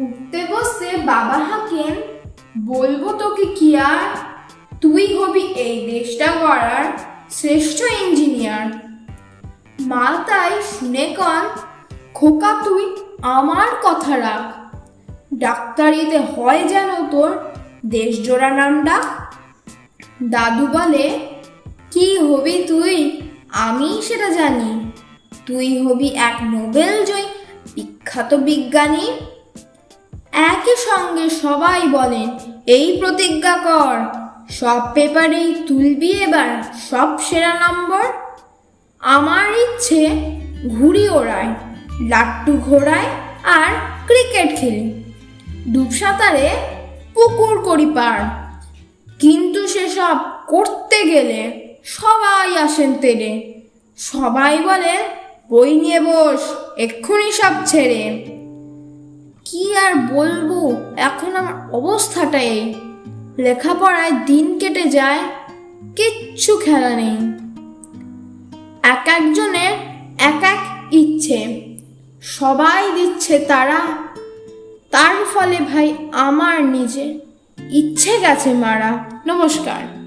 উঠতে বসতে বাবা হাঁকেন বলব তোকে কি আর? তুই হবি এই দেশটা গড়ার শ্রেষ্ঠ ইঞ্জিনিয়ার। মা তাই শুনে কন, খোকা তুই আমার কথা রাখ। ডাক্তারিতে হয় যেন তোর দেশজোড়া নাম ডাক। দাদু বলে, কি হবি তুই? আমি সেটা জানি। তুই হবি এক নোবেল জয়ী বিখ্যাত বিজ্ঞানী। একই সঙ্গে সবাই বলেন এই প্রতিজ্ঞা কর। সব পেপারেই তুলবি এবার, সব সেরা নম্বর। আমার ইচ্ছে ঘুড়ি ওড়ায়, লাট্টু ঘোড়ায় আর ক্রিকেট খেলি। ডুব সাঁতারে পুকুর করি পার। কিন্তু সেসব করতে গেলে সবাই আসেন তেরে। সবাই বলে, বই নিয়ে বস, এক্ষুনি সব ছেড়ে। কি আর বলব? এখন আমার অবস্থাটা এই। লেখাপড়ায় দিন কেটে যায়, কিচ্ছু খেলা নেই। এক একজনের এক এক ইচ্ছে। সবাই দিচ্ছে তারা। তার ফলে ভাই আমার নিজে। ইচ্ছে গেছে মারা। নমস্কার।